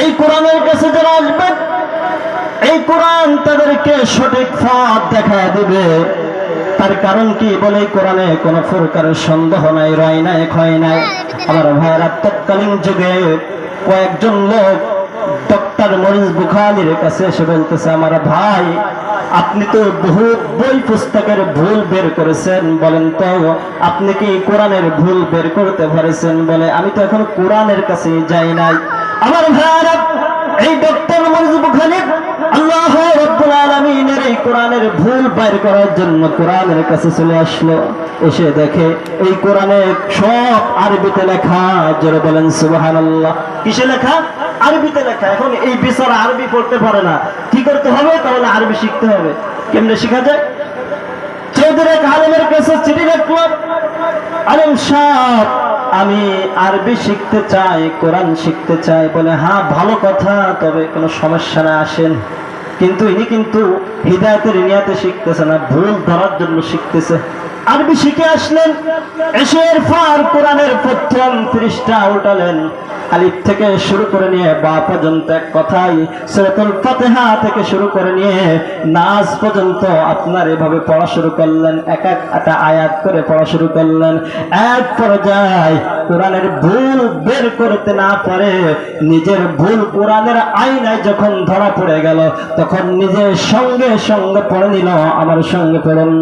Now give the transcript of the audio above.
এই কোরআনের কাছে যারা আসবে, এই কোরআন তাদেরকে সঠিক পথ দেখা দেবে। তার কারণ কি বলে কোরআনে কোনো প্রকারের সন্দেহ নাই, রয় নাই, ক্ষয় নাই। আমার ভাইয়েরা, তৎকালীন যুগে কয়েকজন লোক ডক্টর মরিস বুখালির কাছে এসে বলতেছে, আমার ভাই, আপনি তো বহু বই পুস্তকের ভুল বের করেছেন। বলেন তো, আপনি কি কোরআনের ভুল বের করতে পারেছেন? বলে, আমি তো এখন কোরআনের কাছে যাই নাই। আমার ভাইয়েরা এই ডক্টর মরিস বুখারি আল্লাহ রব্বুল আলামিনের এই কোরআনের ভুল বাইর করার জন্য কোরআনের কাছে চলে আসলো। এসে দেখে এই কোরআনে সব আরবিতে লেখা, জোরে বলেন সুবহানাল্লাহ। কিসে লেখা? আরবিতে লেখা। এখন এই বিচার আরবি পড়তে পারে না। কি করতে হবে? তাহলে আরবি শিখতে হবে। কেমনে শেখা যায়? চৌধুরী এক আলেমের কাছে চিঠি লিখলো। আলেম সাহেব আমি আরবি শিখতে চাই, কোরআন শিখতে চাই, বলে হ্যাঁ ভালো কথা, তবে কোনো সমস্যা না, আসেন। কিন্তু ইনি কিন্তু হৃদায়তের ইনিয়াতে শিখতেছে না, ভুল ধরার জন্য শিখতেছে। আরবি শিখে আসলেন এসে ফার কোরআনের প্রথম পৃষ্ঠা উল্টালেন আলিফ থেকে শুরু করে নিয়ে বা পর্যন্ত এক কথাই সুরাতুল ফাতিহা থেকে শুরু করে নিয়ে নাচ পর্যন্ত আপনার এভাবে পড়া শুরু করলেন, এক এক একটা আয়াত করে পড়া শুরু করলেন। এক পর্যায়ে কোরআনের ভুল বের করতে না পারে, নিজের ভুল কোরআনের আইনায় যখন ধরা পড়ে গেল, তখন নিজের সঙ্গে সঙ্গে পড়ে নিল, আমার সঙ্গে পড়ুন